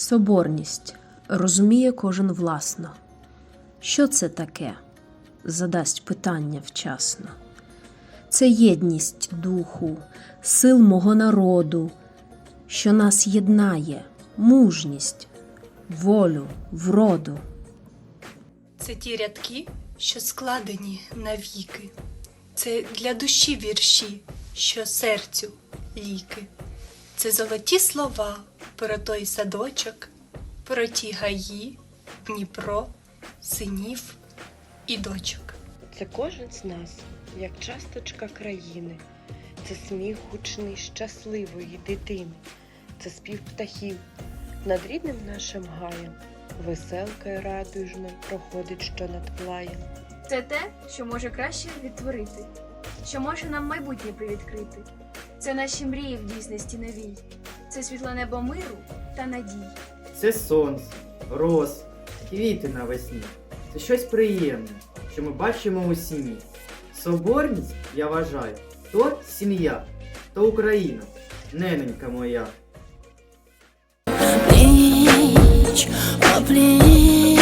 Соборність розуміє кожен власно. Що це таке? задасть питання вчасно. Це єдність духу, сил мого народу, що нас єднає, мужність, волю, вроду. Це ті рядки, що складені навіки. Це для душі вірші, що серцю ліки. Це золоті слова про той садочок, про ті гаї, Дніпро, синів і дочок. Це кожен з нас, як часточка країни, це сміх гучний щасливої дитини, це спів птахів над рідним нашим гаєм, веселка й радужно проходить, що над плаєм. Це те, що може краще відтворити, що може нам майбутнє привідкрити. Це наші мрії в дійсності новій, це світло небо миру та надій. Це сонце, роз, квіти навесні. Це щось приємне, що ми бачимо у сім'ї. Соборність, я вважаю, то сім'я, то Україна, нененька моя. Пліч, опліч,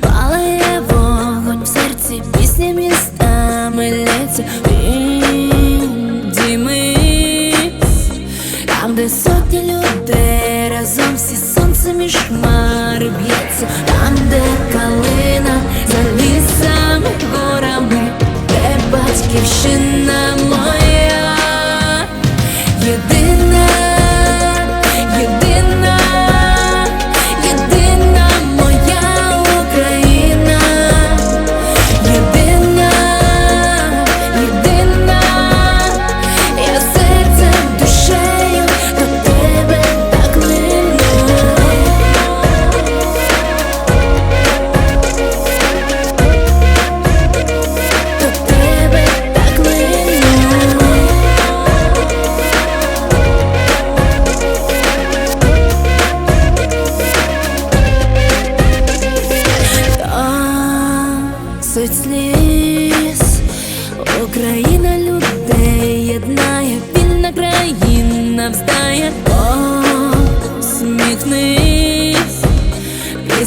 палає вогонь в серці, пісня містами лється де сотні людей разом всі сонцем і шмари б'ється, там, де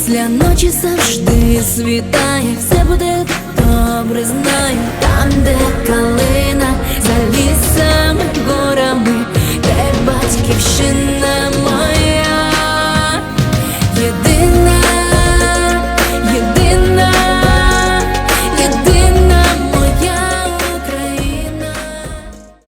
Після ночі завжди світає, все буде добре, знаю, там, де калина